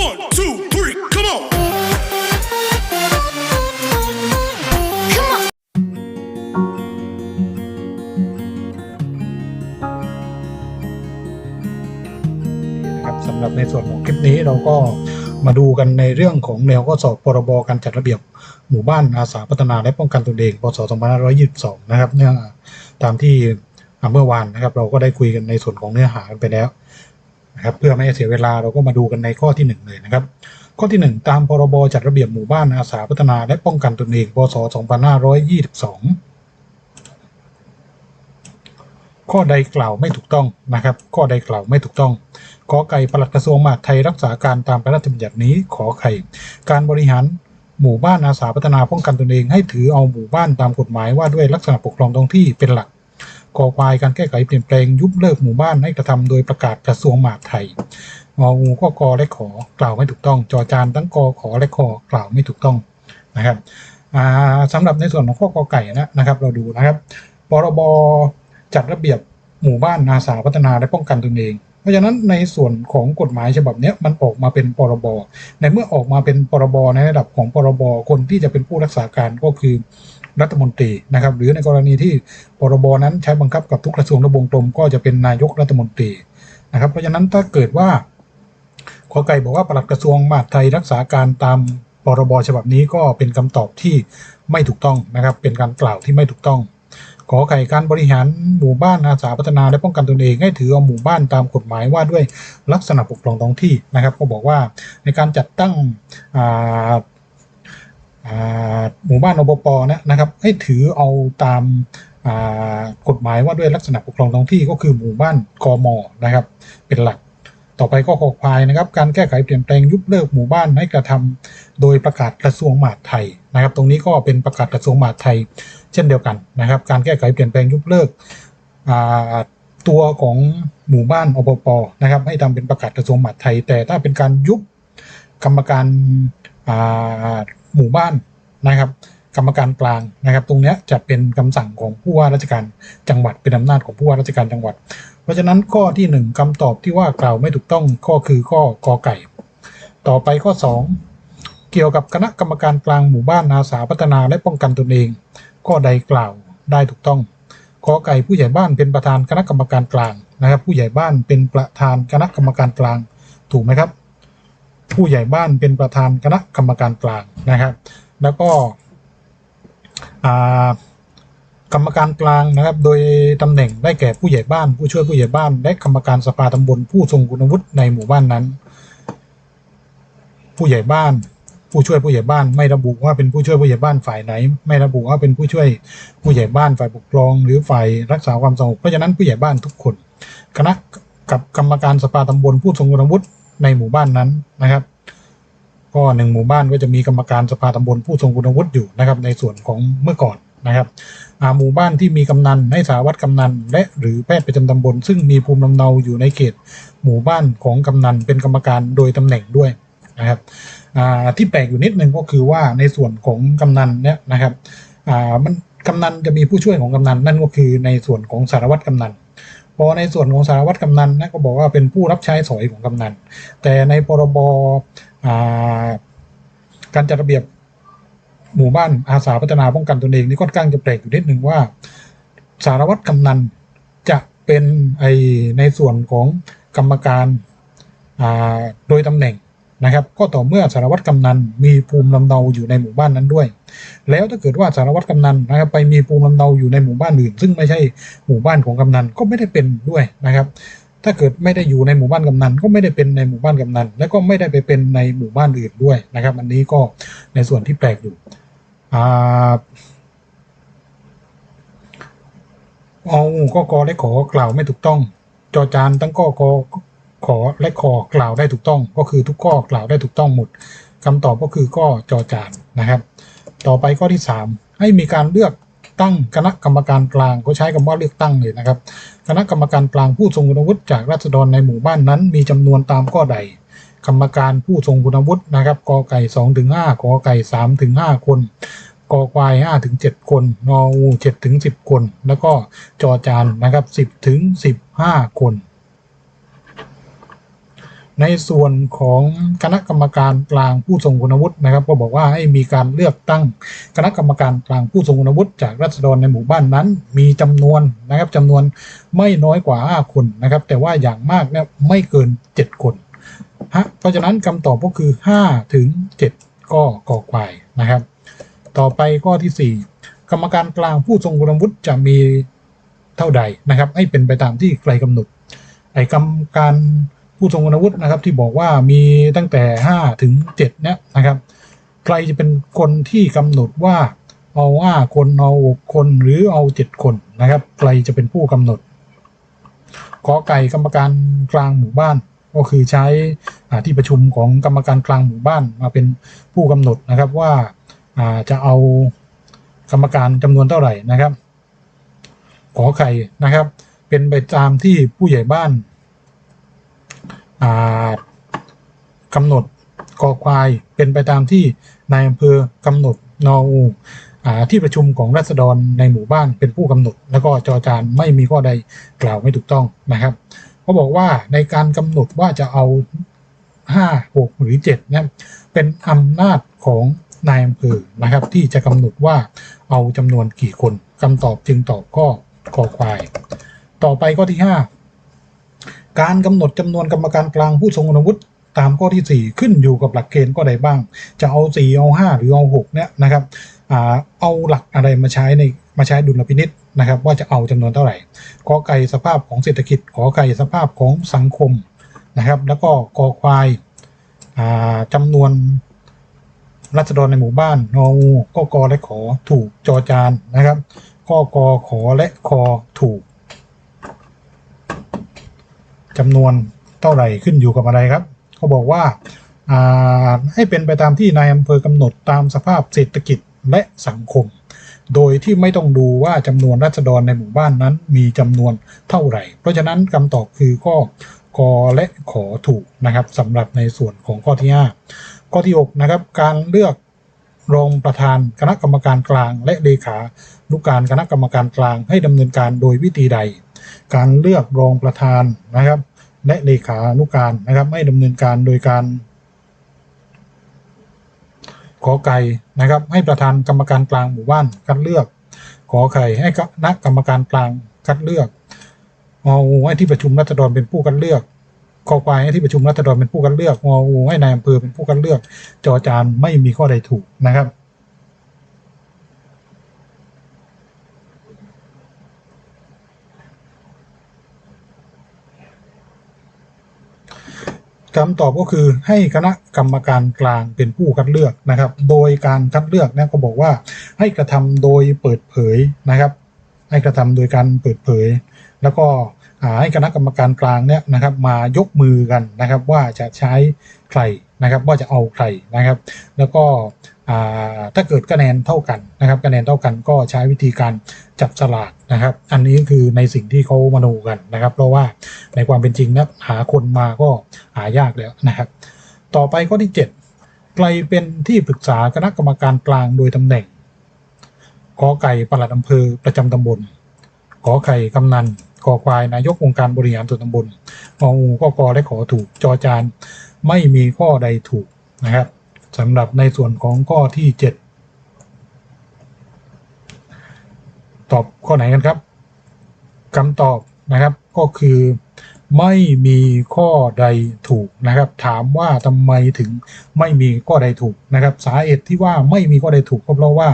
One, two, three, come on. Come on. นะครับสำหรับในส่วนของคลิปนี้เราก็มาดูกันในเรื่องของแนวข้อสอบพรบการจัดระเบียบหมู่บ้านอาสาพัฒนาและป้องกันตนเองพศ2522 นะครับเนี่ยตามที่อ่าเมื่อวานนะครับ เราก็ได้คุยกันในส่วนของเนื้อหากันไปแล้ว นะครับเพื่อไม่ให้เสียเวลาเราก็มาดูกันในข้อที่หนึ่งเลยนะครับ ข้อที่หนึ่งตามพรบจัดระเบียบหมู่บ้านอาสาพัฒนาและป้องกันตนเองพศ2522 ข้อใดกล่าวไม่ถูกต้องนะครับ ข้อใดกล่าวไม่ถูกต้องขอไก่ปลัดกระทรวงมหาดไทยรักษาการตามพระราชบัญญัตินี้ขอไข่ การบริหารหมู่บ้านอาสาพัฒนาป้องกันตนเองให้ถือเอาหมู่บ้านตามกฎหมายว่าด้วยลักษณะปกครองท้องที่เป็นหลัก กอควายการแก้ไขเปลี่ยนแปลงยุบเลิกหมู่บ้านให้กระทำโดยประกาศกระทรวงมหาดไทยงองูก็กอและขอกล่าวไม่ถูกต้อง จอจานทั้งกอขอและขอกล่าวไม่ถูกต้องนะครับอ่าสำหรับในส่วนของข้อกอไก่นะนะครับ เราดูนะครับพรบจัดระเบียบหมู่บ้านอาสาพัฒนาและป้องกันตนเอง เพราะฉะนั้นในส่วนของกฎหมายฉบับนี้มันออกมาเป็นพรบในเมื่อออกมาเป็นพรบในระดับของพรบคนที่จะเป็นผู้รักษาการก็คือ รัฐมนตรีนะครับ หรือในกรณีที่พรบนั้นใช้บังคับกับทุกกระทรวงและวงกลมก็จะเป็นนายกรัฐมนตรีนะครับ เพราะฉะนั้นถ้าเกิดว่าขอไก่บอกว่าปลัดกระทรวงมหาดไทยรักษาการตามพรบฉบับนี้ก็เป็นคำตอบที่ไม่ถูกต้องนะครับ เป็นการกล่าวที่ไม่ถูกต้องขอไข่การบริหารหมู่บ้านอาสาพัฒนาและป้องกันตนเองให้ถือเอาหมู่บ้านตามกฎหมายว่าด้วยลักษณะปกครองท้องที่นะครับ ก็บอกว่าในการจัดตั้งอ่า หมู่บ้านอบปนะนะครับให้ถือเอาตามกฎหมายว่าด้วยลักษณะปกครองท้องที่ก็คือหมู่บ้านกมนะครับ เป็นหลักต่อไปก็ขอควายนะครับ การแก้ไขเปลี่ยนแปลงยุบเลิกหมู่บ้านให้กระทำโดยประกาศกระทรวงมหาดไทยนะครับ ตรงนี้ก็เป็นประกาศกระทรวงมหาดไทย เช่นเดียวกันนะครับ การแก้ไขเปลี่ยนแปลงยุบเลิกตัวของหมู่บ้านอปปนะครับ ให้ทำเป็นประกาศกระทรวงมหาดไทย แต่ถ้าเป็นการยุบกรรมการ หมู่บ้านนะครับ กรรมการกลางนะครับ ตรงนี้จะเป็นคำสั่งของผู้ว่าราชการจังหวัดเป็นอำนาจของผู้ว่าราชการจังหวัด เพราะฉะนั้นข้อที่หนึ่งคำตอบที่ว่ากล่าวไม่ถูกต้องก็คือข้อกอไก่ ต่อไปข้อสองเกี่ยวกับคณะกรรมการกลางหมู่บ้านอาสาพัฒนาและป้องกันตนเองข้อใดกล่าวได้ถูกต้องขอไก่ผู้ใหญ่บ้านเป็นประธานคณะกรรมการกลางนะครับ ผู้ใหญ่บ้านเป็นประธานคณะกรรมการกลางถูกไหมครับ ผู้ใหญ่บ้านเป็นประธานคณะกรรมการกลางนะครับ แล้วก็อ่ากรรมการกลางนะครับ โดยตำแหน่งได้แก่ผู้ใหญ่บ้าน ผู้ช่วยผู้ใหญ่บ้าน และกรรมการสภาตำบลผู้ทรงคุณวุฒิในหมู่บ้านนั้น ผู้ใหญ่บ้าน ผู้ช่วยผู้ใหญ่บ้าน ไม่ระบุว่าเป็นผู้ช่วยผู้ใหญ่บ้านฝ่ายไหน ไม่ระบุว่าเป็นผู้ช่วยผู้ใหญ่บ้านฝ่ายปกครอง หรือฝ่ายรักษาความสงบเพราะฉะนั้นผู้ใหญ่บ้านทุกคน คณะกับกรรมการสภาตำบลผู้ทรงคุณวุฒิ ในหมู่บ้านนั้นนะครับ ก็หนึ่งหมู่บ้านก็จะมีกรรมการสภาตำบลผู้ทรงคุณวุฒิอยู่นะครับ ในส่วนของเมื่อก่อนนะครับหมู่บ้านที่มีกำนันให้สารวัตรกำนัน และหรือแพทย์ประจำตำบล ซึ่งมีภูมิลำเนาอยู่ในเขต หมู่บ้านของกำนันเป็นกรรมการโดยตำแหน่งด้วยนะครับที่แปลกอยู่นิดนึงก็คือว่าในส่วนของกำนันเนี่ยนะครับมันกำนันจะมีผู้ช่วยของกำนันนั่นก็คือในส่วนของสารวัตรกำนัน อในส่วนของสารวัตรกำนันนะก็บอกว่าเป็นผู้รับใช้สอยของกำนัน แต่ในพรบการจัดระเบียบหมู่บ้านอาสาพัฒนาป้องกันตนเองนี่ค่อนข้างจะแปลกอยู่นิดหนึ่งว่า สารวัตรกำนันจะเป็นไอในส่วนของกรรมการโดยตำแหน่ง นะครับก็ต่อเมื่อสารวัตรกำนันมีภูมิลำเนาอยู่ในหมู่บ้านนั้นด้วย แล้วถ้าเกิดว่าสารวัตรกำนันนะครับไปมีภูมิลำเนาอยู่ในหมู่บ้านอื่น ซึ่งไม่ใช่หมู่บ้านของกำนันก็ไม่ได้เป็นด้วยนะครับ ถ้าเกิดไม่ได้อยู่ในหมู่บ้านกำนันก็ไม่ได้เป็นในหมู่บ้านกำนันแล้วก็ไม่ได้ไปเป็นในหมู่บ้านอื่นด้วยนะครับ อันนี้ก็ในส่วนที่แปลกอยู่อ่าเอาก็กอและขอกล่าวไม่ถูกต้อง จอจานตั้งก็กอ ขอและขอกล่าวได้ถูกต้อง ก็คือทุกข้อกล่าวได้ถูกต้องหมดคำตอบก็คือก็จอจานนะครับ ต่อไปข้อที่สามให้มีการเลือกตั้งคณะกรรมการกลางก็ใช้คำว่าเลือกตั้งเลยนะครับ คณะกรรมการกลางผู้ทรงคุณวุฒิจากราษฎรในหมู่บ้านนั้น มีจำนวนตามข้อใด กรรมการผู้ทรงคุณวุฒินะครับกอไก่สองถึงห้ากอไก่สามถึงห้าคนกอควายห้าถึงเจ็ดคนงองูเจ็ดถึงสิบคน แล้วก็จอจานนะครับสิบถึงสิบห้าคน ในส่วนของคณะกรรมการกลางผู้ทรงคุณวุฒินะครับ ก็บอกว่าให้มีการเลือกตั้งคณะกรรมการกลางผู้ทรงคุณวุฒิจากรัษฎรในหมู่บ้านนั้น มีจำนวนนะครับจำนวนไม่น้อยกว่า 5 คนนะครับ แต่ว่าอย่างมากเนี่ยไม่เกิน 7 คนฮะเพราะฉะนั้นคำตอบก็คือ 5 ถึง 7 ก็กอควายนะครับ ต่อไปข้อที่ 4 กรรมการกลางผู้ทรงคุณวุฒิจะมีเท่าใดนะครับ ให้เป็นไปตามที่ใครกำหนดไอ้กรรมการ ผู้ทรงคุณวุฒินะครับ ที่บอกว่ามีตั้งแต่ 5 ถึง7เนี่ยนะครับ ใครจะเป็นคนที่กำหนดว่าเอาห้าคนเอาหกคนหรือเอาเจ็ดคนนะครับ ใครจะเป็นผู้กำหนดขอไก่กรรมการกลางหมู่บ้าน ก็คือใช้อ่าที่ประชุมของกรรมการกลางหมู่บ้านมาเป็นผู้กำหนดนะครับว่าอ่าจะเอากรรมการจำนวนเท่าไหร่นะครับ ขอไข่นะครับ เป็นไปตามที่ผู้ใหญ่บ้าน กำหนดกอควายเป็นไปตามที่นายอำเภอกำหนดนออูที่ประชุมของรัษฎรในหมู่บ้านเป็นผู้กำหนด แล้วก็จอจานไม่มีข้อใดกล่าวไม่ถูกต้องนะครับเขาบอกว่าในการกำหนดว่าจะเอา 5 6 หรือ7เนี่ยเป็นอำนาจของนายอำเภอนะครับ ที่จะกำหนดว่าเอาจำนวนกี่คนคำตอบจึงตอบข้อคอควาย ต่อไปข้อที่ 5 การกำหนดจำนวนกรรมการกลางผู้ทรงคุณวุฒิตามข้อที่ 4 ขึ้นอยู่กับหลักเกณฑ์ก็ใดบ้าง จะเอา 4 เอา 5 หรือเอา6เนี่ยนะครับเอาหลักอะไรมาใช้ในมาใช้ดุลพินิษนะครับ ว่าจะเอาจำนวนเท่าไหร่กอไก่สภาพของเศรษฐกิจขอไก่สภาพของสังคมนะครับ แล้วก็กอควายาจำนวนรัษฎรในหมู่บ้านงองูก็กอและขอถูกจอจานนะครับก็กอขอและคอถูก จำนวนเท่าไหร่ขึ้นอยู่กับอะไรครับเขาบอกว่าให้เป็นไปตามที่นายอำเภอกำหนดตามสภาพเศรษฐกิจและสังคม โดยที่ไม่ต้องดูว่าจำนวนรัษฎรในหมู่บ้านนั้นมีจำนวนเท่าไหร่ เพราะฉะนั้นคำตอบคือข้อกอและขอถูกนะครับสำหรับในส่วนของข้อที่ 5 ข้อที่6นะครับการเลือกรองประธานคณะกรรมการกลาง และเลขานุการคณะกรรมการกลางให้ดำเนินการโดยวิธีใด การเลือกรองประธานนะครับ และเลขานุการนะครับให้ดำเนินการโดยการ ขอไก่นะครับ ให้ประธานกรรมการกลางหมู่บ้านคัดเลือก ขอไข่ให้คณะกรรมการกลางคัดเลือกงองูให้ที่ประชุมรัฐดรเป็นผู้คัดเลือกคอควายให้ที่ประชุมรัฐดรเป็นผู้คัดเลือกงองูให้นายอำเภอเป็นผู้คัดเลือก จอจานไม่มีข้อใดถูกนะครับ คำตอบก็คือให้คณะกรรมการกลางเป็นผู้คัดเลือกนะครับ โดยการคัดเลือกเนี่ยก็บอกว่าให้กระทำโดยเปิดเผยนะครับ ให้กระทำโดยการเปิดเผย แล้วก็ให้คณะกรรมการกลางเนี่ยนะครับมายกมือกันนะครับว่าจะใช้ใครนะครับว่าจะเอาใครนะครับ แล้วก็ถ้าเกิดคะแนนเท่ากันนะครับคะแนนเท่ากันก็ใช้วิธีการจับสลากนะครับ อันนี้คือในสิ่งที่เขามโนกันนะครับ เพราะว่าในความเป็นจริงเนะหาคนมาก็หายากแล้วนะครับ ต่อไปข้อที่ 7 ใครเป็นที่ปรึกษาคณะกรรมการกลางโดยตำแหน่งขอไก่ปลัดอำเภอประจำตำบลขอไข่กำนัน ขอควายนายกองค์การบริหารส่วนตำบลงองูก็กอและขอถูกจอจานไม่มีข้อใดถูกนะครับสำหรับในส่วนของข้อที่ 7 ตอบข้อไหนกันครับคำตอบนะครับก็คือไม่มีข้อใดถูกนะครับ ถามว่าทำไมถึงไม่มีข้อใดถูกนะครับ สาเหตุที่ว่าไม่มีข้อใดถูกก็เพราะว่า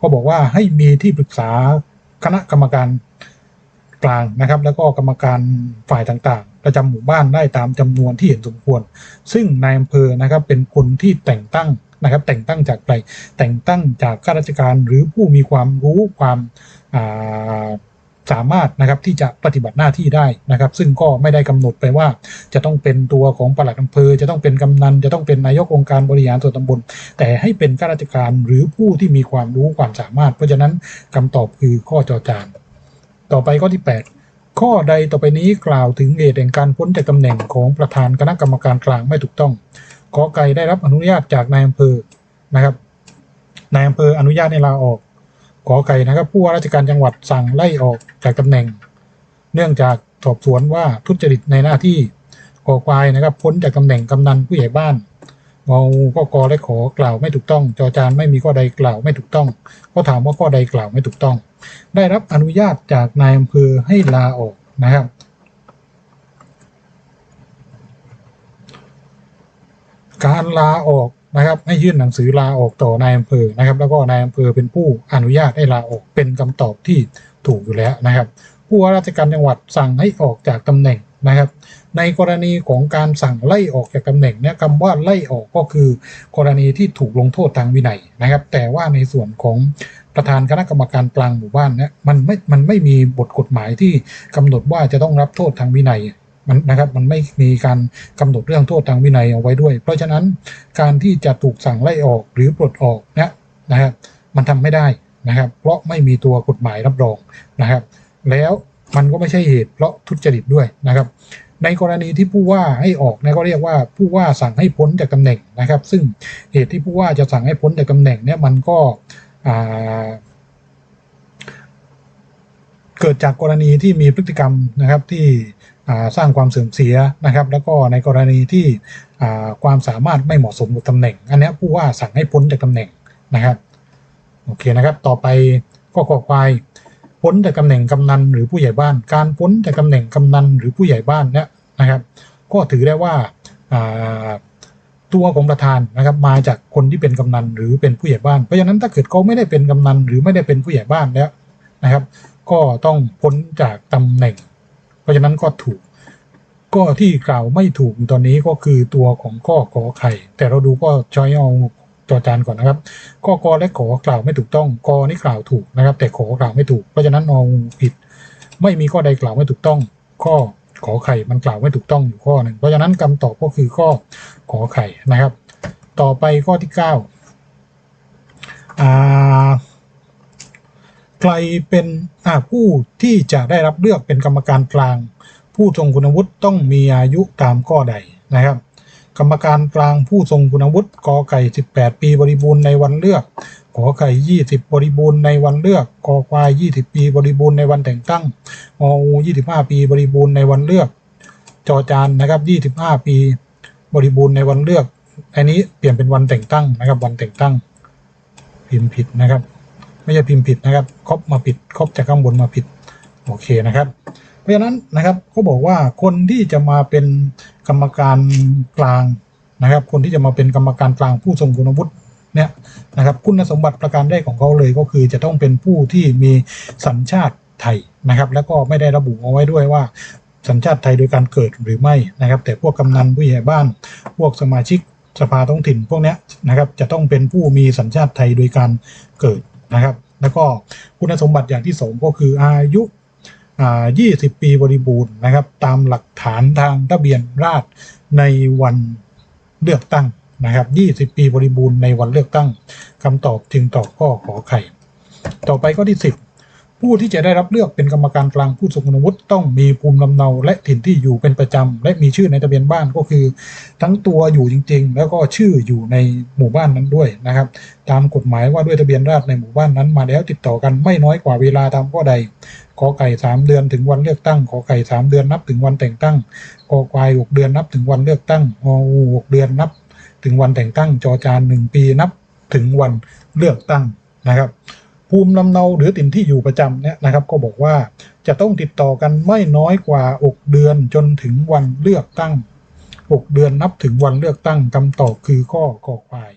ก็บอกว่าให้มีที่ปรึกษาคณะกรรมการ กลางนะครับ แล้วก็กรรมการฝ่ายต่างๆ ประจำหมู่บ้านได้ตามจำนวนที่เห็นสมควร ซึ่งนายอำเภอนะครับเป็นคนที่แต่งตั้งนะครับแต่งตั้งจากใครแต่งตั้งจากข้าราชการหรือผู้มีความรู้ความาสามารถนะครับที่จะปฏิบัติหน้าที่ได้นะครับ ซึ่งก็ไม่ได้กำหนดไปว่า จะต้องเป็นตัวของปลัดอำเภอ จะต้องเป็นกำนัน จะต้องเป็นนายกองค์การบริหารส่วนตำบล แต่ให้เป็นข้าราชการหรือผู้ที่มีความรู้ความสามารถ เพราะฉะนั้นคำตอบคือข้อจอจาน ต่อไปข้อที่ 8 ข้อใดต่อไปนี้กล่าวถึงเหตุแห่งการพ้นจากตำแหน่งของประธานคณะกรรมการกลางไม่ถูกต้องขอไก่ได้รับอนุญาตจากนายอำเภอนะครับนายอำเภออนุญาตให้ลาออกขอไก่นะครับ ผู้ว่าราชการจังหวัดสั่งไล่ออกจากตำแหน่ง เนื่องจากสอบสวนว่าทุจริตในหน้าที่กอควายนะครับ พ้นจากตำแหน่งกำนันผู้ใหญ่บ้าน งองูก็กอและขอกล่าวไม่ถูกต้องจอจานไม่มีข้อใดกล่าวไม่ถูกต้อง ก็ถามว่าข้อใดกล่าวไม่ถูกต้อง ได้รับอนุญาตจากนายอำเภอให้ลาออกนะครับ การลาออกนะครับให้ยื่นหนังสือลาออกต่อนายอำเภอนะครับ แล้วก็นายอำเภอเป็นผู้อนุญาตให้ลาออกเป็นคำตอบที่ถูกอยู่แล้วนะครับ ผู้ว่าราชการจังหวัดสั่งให้ออกจากตำแหน่ง นะครับ ในกรณีของการสั่งไล่ออกจากตำแหน่งเนี่ยคำว่าไล่ออกก็คือ กรณีที่ถูกลงโทษทางวินัยนะครับ แต่ว่าในส่วนของประธานคณะกรรมการกลางหมู่บ้านเนี่ยมันไม่ มันไม่มีบทกฎหมายที่กำหนดว่าจะต้องรับโทษทางวินัยมันนะครับมันไม่มีการกำหนดเรื่องโทษทางวินัยเอาไว้ด้วย เพราะฉะนั้นการที่จะถูกสั่งไล่ออกหรือปลดออกเนี่ยนะครับ มันทำไม่ได้นะครับ เพราะไม่มีตัวกฎหมายรับรองนะครับ แล้ว มันก็ไม่ใช่เหตุเพราะทุจริตด้วยนะครับ ในกรณีที่ผู้ว่าให้ออกนี่ยก็เรียกว่าผู้ว่าสั่งให้พ้นจากตำแหน่งนะครับ ซึ่งเหตุที่ผู้ว่าจะสั่งให้พ้นจากตำแหน่งเนี่ยมันก็เกิดจากกรณีที่มีพฤติกรรมนะครับที่สร้างความเสื่อมเสียนะครับ แล้วก็ในกรณีที่ความสามารถไม่เหมาะสมกับตำแหน่ง อันนี้ผู้ว่าสั่งให้พ้นจากตำแหน่งนะครับโอเคนะครับ ต่อไปก็ขอควาย พ้นจากตำแหน่งกำนันหรือผู้ใหญ่บ้าน การพ้นจากตำแหน่งกำนันหรือผู้ใหญ่บ้านเนี่ยนะครับ ก็ถือได้ว่าตัวของประธานนะครับมาจากคนที่เป็นกำนันหรือเป็นผู้ใหญ่บ้าน เพราะฉะนั้นถ้าเกิดเขาไม่ได้เป็นกำนันหรือไม่ได้เป็นผู้ใหญ่บ้านแล้วนะครับ ก็ต้องพ้นจากตำแหน่ง เพราะฉะนั้นก็ถูก ก็ที่กล่าวไม่ถูกตอนนี้ก็คือตัวของข้อขอไข่ แต่เราดูก็ช้อยเอา จอจานก่อนนะครับข้อกอและขอกล่าวไม่ถูกต้องกอนี่กล่าวถูกนะครับ แต่ขอกล่าวไม่ถูก เพราะฉะนั้นงองูผิด ไม่มีข้อใดกล่าวไม่ถูกต้อง ข้อขอไข่มันกล่าวไม่ถูกต้องอยู่ข้อหนึ่งเพราะฉะนั้นคำตอบก็คือข้อขอไข่นะครับ ต่อไปข้อที่เก้าใครเป็นผู้ที่จะได้รับเลือกเป็นกรรมการกลาง ผู้ทรงคุณวุฒิต้องมีอายุตามข้อใดนะครับ กรรมการกลางผู้ทรงคุณวุฒิกอไก่ 18 ปีบริบูรณ์ในวันเลือกขอไข่ 20 บริบูรณ์ในวันเลือกกอควาย 20 ปีบริบูรณ์ในวันแต่งตั้งงองู25 ปีบริบูรณ์ในวันเลือก จอจานนะครับ 25 ปีบริบูรณ์ในวันเลือก อันนี้เปลี่ยนเป็นวันแต่งตั้งนะครับ วันแต่งตั้ง พิมพ์ผิดนะครับ ไม่ใช่พิมพ์ผิดนะครับครอบมาผิดครอบจากข้างบนมาผิด โอเคนะครับ เพราะฉะนั้นนะครับเขาบอกว่าคนที่จะมาเป็น กรรมการกลางนะครับ คนที่จะมาเป็นกรรมการกลางผู้ทรงคุณวุฒิเนี่ยนะครับคุณสมบัติประการแรกของเขาเลยก็คือจะต้องเป็นผู้ที่มีสัญชาติไทยนะครับ แล้วก็ไม่ได้ระบุเอาไว้ด้วยว่าสัญชาติไทยโดยการเกิดหรือไม่นะครับ แต่พวกกำนันผู้ใหญ่บ้าน พวกสมาชิกสภาท้องถิ่นพวกเนี้ยนะครับจะต้องเป็นผู้มีสัญชาติไทยโดยการเกิดนะครับ แล้วก็คุณสมบัติอย่างที่สองก็คืออายุ 20 ปีบริบูรณ์นะครับ ตามหลักฐานทางทะเบียนราษฎรในวันเลือกตั้งนะครับ 20 ปีบริบูรณ์ในวันเลือกตั้งคำตอบจึงตอบข้อขอไข่ ต่อไปข้อที่ 10 ผู้ที่จะได้รับเลือกเป็นกรรมการกลางผู้ทรงคุณวุฒิต้องมีภูมิลำเนาและถิ่นที่อยู่เป็นประจำและมีชื่อในทะเบียนบ้านก็คือ ทั้งตัวอยู่จริง ๆ แล้วก็ชื่ออยู่ในหมู่บ้านนั้นด้วยนะครับ ตามกฎหมายว่าด้วยทะเบียนราษฎรในหมู่บ้านนั้นมาแล้วติดต่อกันไม่น้อยกว่าเวลาตามข้อใดขอไก่สามเดือนถึงวันเลือกตั้งขอไก่สามเดือนนับถึงวันแต่งตั้งกอควายหกเดือนนับถึงวันเลือกตั้งงองูหกเดือนนับ ถึงวันแต่งตั้งจอจานหนึ่งปีนับถึงวันเลือกตั้งนะครับ ภูมิลำเนาหรือถิ่นที่อยู่ประจำเนี่ยนะครับ ก็บอกว่าจะต้องติดต่อกันไม่น้อยกว่า 6 เดือนจนถึงวันเลือกตั้ง 6 เดือนนับถึงวันเลือกตั้งคำตอบคือข้อขอควาย